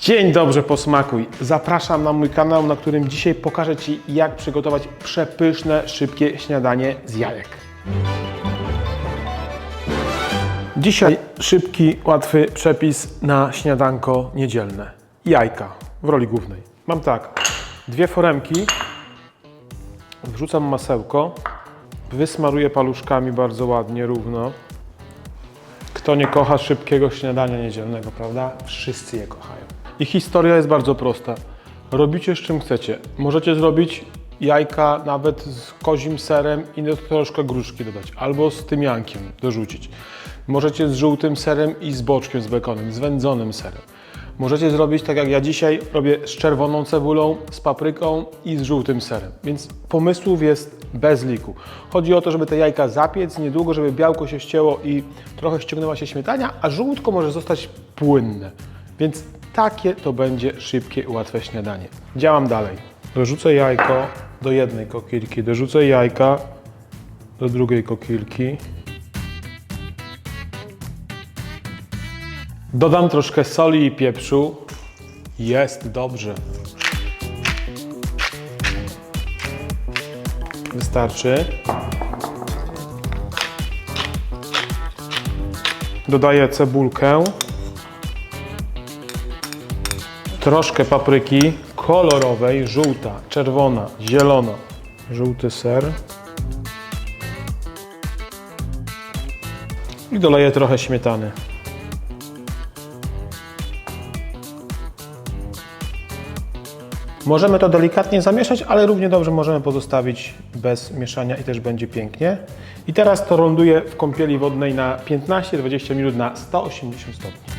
Dzień dobry, posmakuj. Zapraszam na mój kanał, na którym dzisiaj pokażę Ci, jak przygotować przepyszne, szybkie śniadanie z jajek. Dzisiaj szybki, łatwy przepis na śniadanko niedzielne. Jajka w roli głównej. Mam tak, dwie foremki, wrzucam masełko, wysmaruję paluszkami bardzo ładnie, równo. Kto nie kocha szybkiego śniadania niedzielnego, prawda? Wszyscy je kochają. I historia jest bardzo prosta. Robicie z czym chcecie. Możecie zrobić jajka nawet z kozim serem i troszkę gruszki dodać, albo z tymiankiem dorzucić. Możecie z żółtym serem i z boczkiem, z bekonem, z wędzonym serem. Możecie zrobić tak jak ja dzisiaj robię z czerwoną cebulą, z papryką i z żółtym serem. Więc pomysłów jest bez liku. Chodzi o to, żeby te jajka zapiec niedługo, żeby białko się ścięło i trochę ściągnęła się śmietania, a żółtko może zostać płynne. Więc takie to będzie szybkie łatwe śniadanie. Działam dalej. Dorzucę jajko do jednej kokilki, dorzucę jajka do drugiej kokilki. Dodam troszkę soli i pieprzu. Jest dobrze. Wystarczy. Dodaję cebulkę. Troszkę papryki kolorowej, żółta, czerwona, zielona. Żółty ser. I doleję trochę śmietany. Możemy to delikatnie zamieszać, ale równie dobrze możemy pozostawić bez mieszania i też będzie pięknie. I teraz to ląduje w kąpieli wodnej na 15-20 minut na 180 stopni.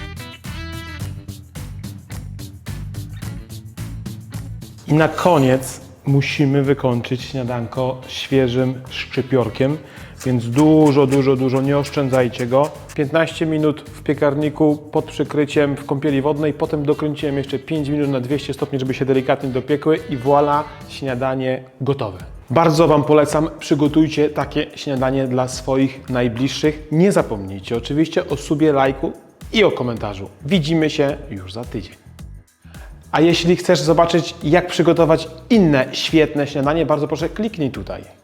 I na koniec musimy wykończyć śniadanko świeżym szczypiorkiem, więc dużo, dużo, dużo nie oszczędzajcie go. 15 minut w piekarniku pod przykryciem w kąpieli wodnej, potem dokręciłem jeszcze 5 minut na 200 stopni, żeby się delikatnie dopiekły i voilà, śniadanie gotowe. Bardzo Wam polecam, przygotujcie takie śniadanie dla swoich najbliższych. Nie zapomnijcie oczywiście o subie, lajku i o komentarzu. Widzimy się już za tydzień. A jeśli chcesz zobaczyć, jak przygotować inne świetne śniadanie, bardzo proszę kliknij tutaj.